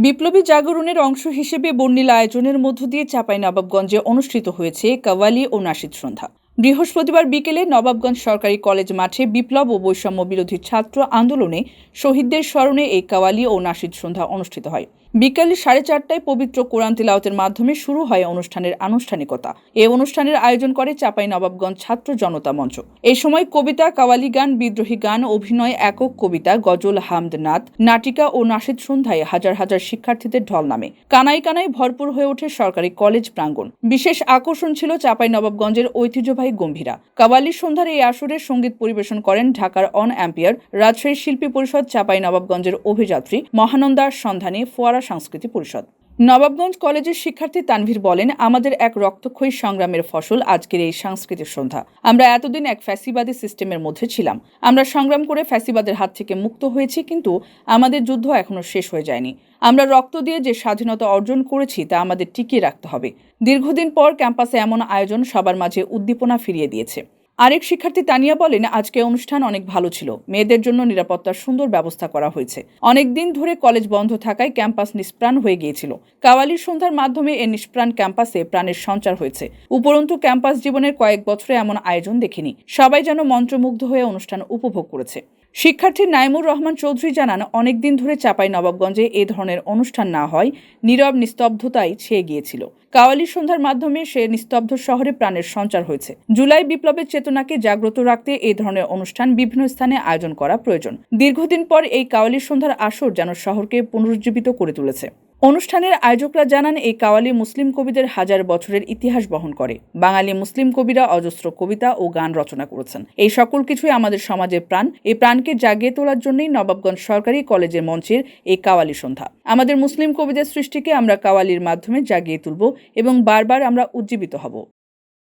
বিপ্লবী জাগরণের অংশ হিসেবে বর্ণিলা আয়োজনের মধ্য দিয়ে চাঁপাইনবাবগঞ্জে অনুষ্ঠিত হয়েছে কাওয়ালি ও নাসিদ সন্ধ্যা। বৃহস্পতিবার বিকেলে নবাবগঞ্জ সরকারি কলেজ মাঠে বিপ্লব ও বৈষম্য বিরোধী ছাত্র আন্দোলনে শহীদদের স্মরণে এই কাওয়ালি ও নাসিদ সন্ধ্যা অনুষ্ঠিত হয়। বিকাল সাড়ে চারটায় পবিত্র কোরআন তিলাওয়াতের মাধ্যমে শুরু হয় অনুষ্ঠানের আনুষ্ঠানিকতা। এ অনুষ্ঠানের আয়োজন করে চাপাই নবাবগঞ্জ ছাত্র জনতা মঞ্চ। এই সময় কবিতা, কাওয়ালি গান, বিদ্রোহী গান, অভিনয়, একক কবিতা, গজল হামদ নাথ নাটিকা ও নাসিদ সন্ধ্যায় হাজার হাজার শিক্ষার্থীদের ঢল নামে। কানাই কানাই ভরপুর হয়ে ওঠে সরকারি কলেজ প্রাঙ্গণ। বিশেষ আকর্ষণ ছিল চাপাই নবাবগঞ্জের ঐতিহ্যবাহী গম্ভীরা। কাওয়ালি সন্ধ্যার এই আসরে সংগীত পরিবেশন করেন ঢাকার অন অ্যাম্পিয়ার, রাজশাহী শিল্পী পরিষদ চাপাই নবাবগঞ্জের অভিযাত্রী মহানন্দার সন্ধানে, ফোয়ারা সংস্কৃতি পরিষদ। নবাবগঞ্জ কলেজের শিক্ষার্থী তানভীর বলেন, আমাদের এক রক্তক্ষয়ী সংগ্রামের ফসল আজকের এই সাংস্কৃতিক সন্ধ্যা। আমরা এতদিন এক ফ্যাসিবাদী সিস্টেমের মধ্যে ছিলাম। আমরা সংগ্রাম করে ফ্যাসিবাদের হাত থেকে মুক্ত হয়েছি, কিন্তু আমাদের যুদ্ধ এখনও শেষ হয়ে যায়নি। আমরা রক্ত দিয়ে যে স্বাধীনতা অর্জন করেছি, তা আমাদের টিকিয়ে রাখতে হবে। দীর্ঘদিন পর ক্যাম্পাসে এমন আয়োজন সবার মাঝে উদ্দীপনা ফিরিয়ে দিয়েছে। আরেক শিক্ষার্থী তানিয়া বলেন, আজকে অনুষ্ঠান অনেক ভালো ছিল। মেয়েদের জন্য নিরাপত্তার সুন্দর ব্যবস্থা করা হয়েছে। অনেকদিন ধরে কলেজ বন্ধ থাকায় ক্যাম্পাস নিষ্প্রাণ হয়ে গিয়েছিল। কাওয়ালির সন্ধ্যার মাধ্যমে এ নিষ্প্রাণ ক্যাম্পাসে প্রাণের সঞ্চার হয়েছে। উপরন্তু ক্যাম্পাস জীবনের কয়েক বছরে এমন আয়োজন দেখিনি। সবাই যেন মন্ত্রমুগ্ধ হয়ে অনুষ্ঠান উপভোগ করেছে। শিক্ষার্থী নাইমুর রহমান চৌধুরী জানান, অনেকদিন ধরে চাপাই নবাবগঞ্জে এ ধরনের অনুষ্ঠান না হয়, নীরব নিস্তব্ধতাই ছেয়ে গিয়েছিল। কাওয়ালি সন্ধ্যার মাধ্যমে সে নিস্তব্ধ শহরে প্রাণের সঞ্চার হয়েছে। জুলাই বিপ্লবের চেতনাকে জাগ্রত রাখতে এই ধরনের অনুষ্ঠান বিভিন্ন স্থানে আয়োজন করা প্রয়োজন। দীর্ঘদিন পর এই কাওয়ালি সন্ধ্যার আসর যেন শহরকে পুনরুজ্জীবিত করে তুলেছে। অনুষ্ঠানের আয়োজকরা জানান, এই কাওয়ালি মুসলিম কবিদের হাজার বছরের ইতিহাস বহন করে। বাঙালি মুসলিম কবিরা অজস্র কবিতা ও গান রচনা করেছেন। এই সকল কিছুই আমাদের সমাজের প্রাণ। এই প্রাণকে জাগিয়ে তোলার জন্যই নবাবগঞ্জ সরকারি কলেজের মঞ্চের এই কাওয়ালি সন্ধ্যা। আমাদের মুসলিম কবিদের সৃষ্টিকে আমরা কাওয়ালির মাধ্যমে জাগিয়ে তুলব এবং বারবার আমরা উজ্জীবিত হব।